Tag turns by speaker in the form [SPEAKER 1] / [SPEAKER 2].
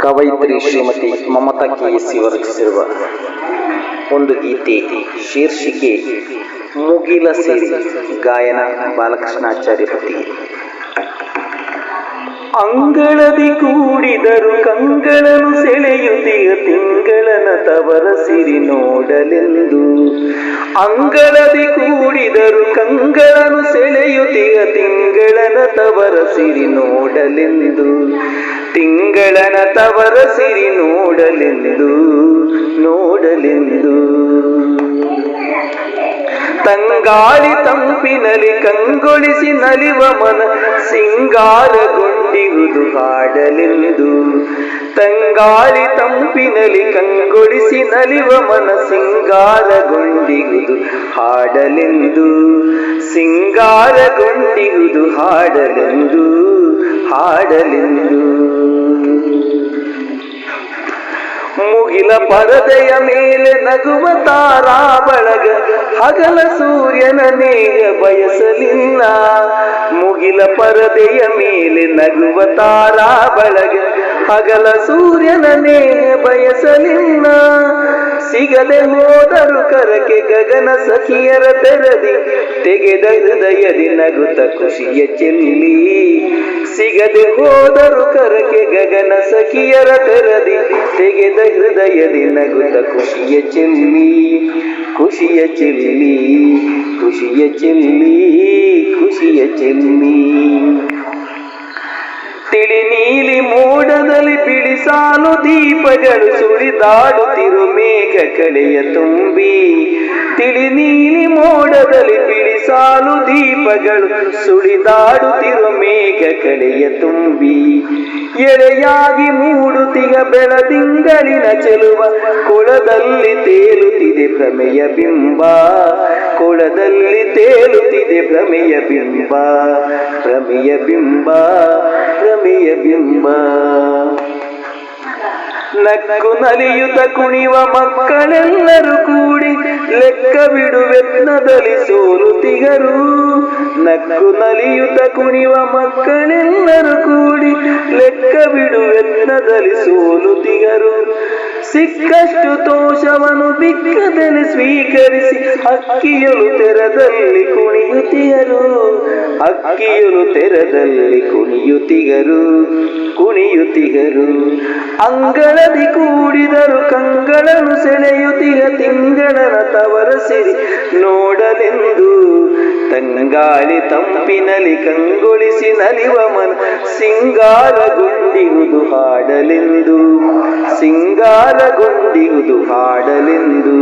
[SPEAKER 1] ಕವಯಿತ್ರಿ Shrimati Mamata K S ರಚಿಸಿರುವ ಒಂದು ಗೀತೆ, ಶೀರ್ಷಿಕೆ, ಮುಗಿಲ ಸೇರಿ ಗಾಯನ ಬಾಲಕೃಷ್ಣಾಚಾರ್ಯ ಪತಿ. ಅಂಗಳದಿ ಕೂಡಿದರು ಕಂಗಳನು ಸೆಳೆಯುತ್ತಿಯ ತಿಂಗಳನ ತವರ ಸಿರಿ ನೋಡಲೆಂದು. ಅಂಗಳದಿ ಕೂಡಿದರು ಕಂಗಳನು ಸೆಳೆಯುತ್ತಿಯ ತಿಂಗಳನ ತವರ ಸಿರಿ ನೋಡಲೆಂದು. ತಿಂಗಳನ ತವರ ಸಿರಿ ನೋಡಲೆಂದು ನೋಡಲೆಂದು. ತಂಗಾಳಿ ತಂಪಿನಲ್ಲಿ ಕಂಗೊಳಿಸಿ ನಲಿವ ಮನ, ಸಿಂಗಾರಗೊಂಡಿರುವುದು ಹಾಡಲೆಂದು. ತಂಗಾಳಿ ತಂಪಿನಲ್ಲಿ ಕಂಗೊಳಿಸಿ ನಲಿವ ಮನ, ಸಿಂಗಾರಗೊಂಡಿರುವುದು ಹಾಡಲೆಂದು. ಸಿಂಗಾರಗೊಂಡಿರುವುದು ಹಾಡಲೆಂದು ಹಾಡಲೆಂದು. ಮುಗಿಲ ಪರದೆಯ ಮೇಲೆ ನಗುವ ತಾರಾ ಬಳಗ, ಹಗಲ ಸೂರ್ಯನ ನೇಯ ಬಯಸಲಿಲ್ಲ. ಮುಗಿಲ ಪರದೆಯ ಮೇಲೆ ನಗುವ ತಾರಾ ಬಳಗ, ಹಗಲ ಸೂರ್ಯನ ನೇಯ ಬಯಸಲಿಲ್ಲ. ಸಿಗದೆ ಹೋದರು ಕರಕೆ ಗಗನ ಸಖಿಯರ ತೆರದಿ ತೆಗೆದ ಹೃದಯದಿ ನಗುತ್ತ ಖುಷಿಯ ಚೆಲ್ಲಿ. ಸಿಗದೆ ಹೋದರು ಕರಕೆ ಗಗನ ಸಖಿಯರ ತೆರದಿ ತೆಗೆದ ಹೃದಯದಿ ನಗುತ್ತ ಖುಷಿಯ ಚೆಲ್ಲಿ ಖುಷಿಯ ಚೆಲ್ಲಿ ಖುಷಿಯ ಚೆಲ್ಲಿ ಖುಷಿಯ ಚೆಲ್ಲಿ ತಿಳಿ ನೀಲಿ ಮೋಡದಲ್ಲಿ ಬಿಳಿಸಾಲು ದೀಪಗಳು ಸುಳಿದಾಡುತ್ತಿರು ಮೇಘ ಕಳೆಯ ತುಂಬಿ, ತಿಳಿ ನೀಲಿ ಮೋಡದಲ್ಲಿ ಬಿಳಿಸಾಲು ದೀಪಗಳು ಸುಳಿದಾಡುತ್ತಿರುವ ಮೇಘ ಕಡೆಯ ತುಂಬಿ. ಎಳೆಯಾಗಿ ಮೂಡುತ್ತಿಗ ಬೆಳದಿಂಗಳಿನ ಚೆಲುವ ಕೊಳದಲ್ಲಿ ತೇಲುತ್ತಿದೆ ಭ್ರಮೆಯ ಬಿಂಬ. ಕೊಳದಲ್ಲಿ ತೇಲುತ್ತಿದೆ ಭ್ರಮೆಯ ಬಿಂಬ. ಭ್ರಮೆಯ ಬಿಂಬ ಭ್ರಮೆಯ ಬಿಂಬ. ನಕ್ಕು ನಲಿಯುತ ಕುಣಿವ ಮಕ್ಕಳೆಲ್ಲರೂ ಕೂಡಿ ಲೆಕ್ಕ ಬಿಡುವೆತ್ನದಲ್ಲಿ ಸೋಲುತಿಗರು ನಕ್ಕು ನಲಿಯುತ ಕುಣಿವ ಮಕ್ಕಳೆಲ್ಲರೂ ಕೂಡಿ ಲೆಕ್ಕ ಬಿಡುವೆತ್ನದಲ್ಲಿ ಸೋಲುತಿಗರು ಸಿಕ್ಕಷ್ಟು ತೋಷವನ್ನು ಬಿಕ್ಕದಲ್ಲಿ ಸ್ವೀಕರಿಸಿ ಅಕ್ಕಿಯಲು ತೆರದಲ್ಲಿ ಕುಣಿಯುತ್ತಿಗರು ಅಕ್ಕಿಯಲು ತೆರದಲ್ಲಿ ಕುಣಿಯುತ್ತಿಗರು ಕುಣಿಯುತ್ತಿಗರು. ಅಂಗಳದಿ ಕೂಡಿದರು, ಕಂಗಳನು ಸೆಳೆಯುತ್ತಿಗ ತಿಂಗಳನ ತವರ ಸಿರಿ ನೋಡಲೆಂದು ತಂಗಾಳಿ ತಂಪಿನಲ್ಲಿ ಕಂಗೊಳಿಸಿ ನಲಿವ ಮನ. ಸಿಂಗಾರಗೊಂಡಿರುವುದು ಹಾಡಲೆಂದು ಸಿಂಗಾರಗೊಂಡಿರುವುದು ಹಾಡಲೆಂದು.